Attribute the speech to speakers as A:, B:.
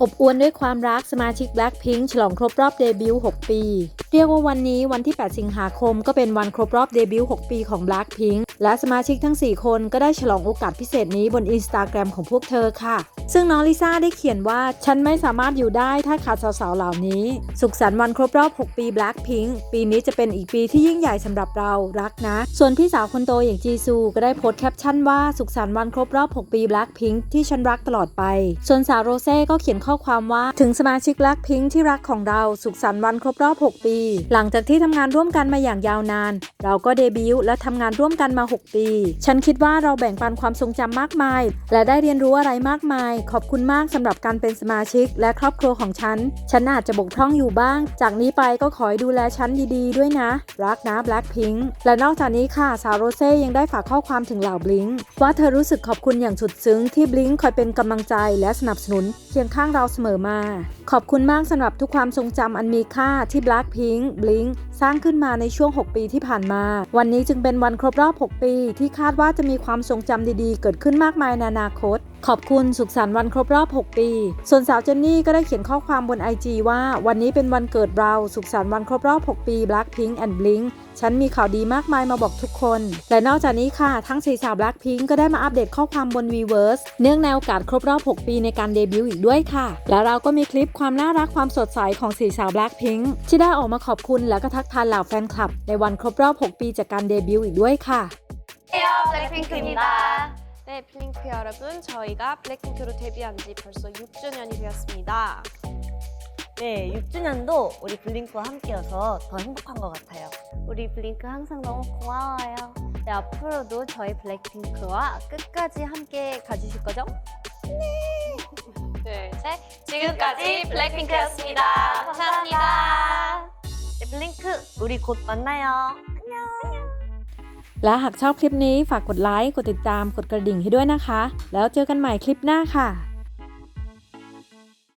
A: อบอวลด้วยความรักสมาชิก Blackpink ฉลองครบรอบเดบิวต์ 6 ปี เรียกว่าวันนี้วันที่ 8 สิงหาคมก็เป็นวันครบรอบเดบิวต์ 6 ปีของ Blackpink และสมาชิกทั้ง 4 คนก็ได้ฉลองโอกาสพิเศษนี้บน Instagram ของพวกเธอค่ะ ซึ่งน้องลิซ่าได้เขียนว่า ฉันไม่สามารถอยู่ได้ถ้าขาดสาวๆ เหล่านี้ สุขสันต์วันครบรอบ 6 ปี Blackpink ปีนี้จะเป็นอีกปีที่ยิ่งใหญ่สำหรับเรารักนะ ส่วนพี่สาวคนโตอย่างจีซู ก็ได้โพสต์แคปชั่นว่าสุขสันต์วันครบรอบ 6 ปี Blackpink ที่ฉันรักตลอดไป ส่วนสาวโรเซ่ก็เขียนข้อความว่า ถึงสมาชิก Blackpink ที่รักของเรา สุขสันต์วันครบรอบ 6 ปีหลังจากที่ทำงานร่วมกันมาอย่างยาวนาน เราก็เดบิวต์และทำงานร่วมกันมา 6 ปี ฉันคิดว่าเราแบ่งปันความทรงจำมากมาย และได้เรียนรู้อะไรมากมาย ขอบคุณมากสำหรับการเป็นสมาชิก และครอบครัวของฉัน ฉันอาจจะบกพร่องอยู่บ้าง จากนี้ไปก็ขอให้ดูแลฉันดีๆ ด้วยนะ รักนะ Blackpink และนอกจากนี้ค่ะสาวโรเซ่ยังได้ฝากข้อความถึงเหล่าบลิงว่าเธอรู้สึกขอบคุณอย่างสุดซึ้งที่บลิงคอยเป็นกำลังใจและสนับสนุนเคียงข้างเราเสมอมา ขอบคุณมากสำหรับทุกความทรงจำอันมีค่าที่ Blackpink bling bling. สร้างขึ้นมาในช่วง 6 ปีที่ผ่านมา วันนี้จึงเป็นวันครบรอบ 6 ปี ที่คาดว่าจะมีความทรงจำดีๆ เกิดขึ้นมากมายในอนาคต ขอบคุณสุขสันต์วันครบรอบ 6 ปี ส่วนสาวเจนนี่ก็ได้เขียนข้อความบน IG ว่า วันนี้เป็นวันเกิดเรา สุขสันต์วันครบรอบ 6 ปี Blackpink and Blink ฉันมีข่าวดีมากมายมาบอกทุกคน และนอกจากนี้ค่ะ ทั้งสี่สาว Blackpink ก็ได้มาอัปเดตข้อความบน Weverse เนื่องในโอกาสครบรอบ 6 ปีในการเดบิวต์อีกด้วยค่ะ และเราก็มีคลิปความน่ารักความสดใสของสี่สาว Blackpink ที่ได้ออกมาขอบคุณและก็ทักทายเหล่าแฟนคลับ ในวันครบรอบ 6 ปีจากการเดบิวต์อีกด้วยค่ะ
B: 안녕하세요 블랙핑크입니다
C: 네, 블링크 여러분, 저희가 블랙핑크로 데뷔한 지 벌써 6주년이 되었습니다.
B: 네 6주년도 우리 블링크와 함께여서 더 행복한 것 같아요
D: 우리 블링크 항상 너무 고마워요. 네, 앞으로도 저희 블랙핑크와 끝까지 함께 가주실 거죠?
C: 둘, 셋. 지금까지 블랙핑크였습니다. 감사합니다.
B: 네, 블링크 우리 곧 만나요
A: และหากชอบคลิปนี้ฝากกดไลค์ กดติดตาม กดกระดิ่งให้ด้วยนะคะ แล้วเจอกันใหม่คลิปหน้าค่ะ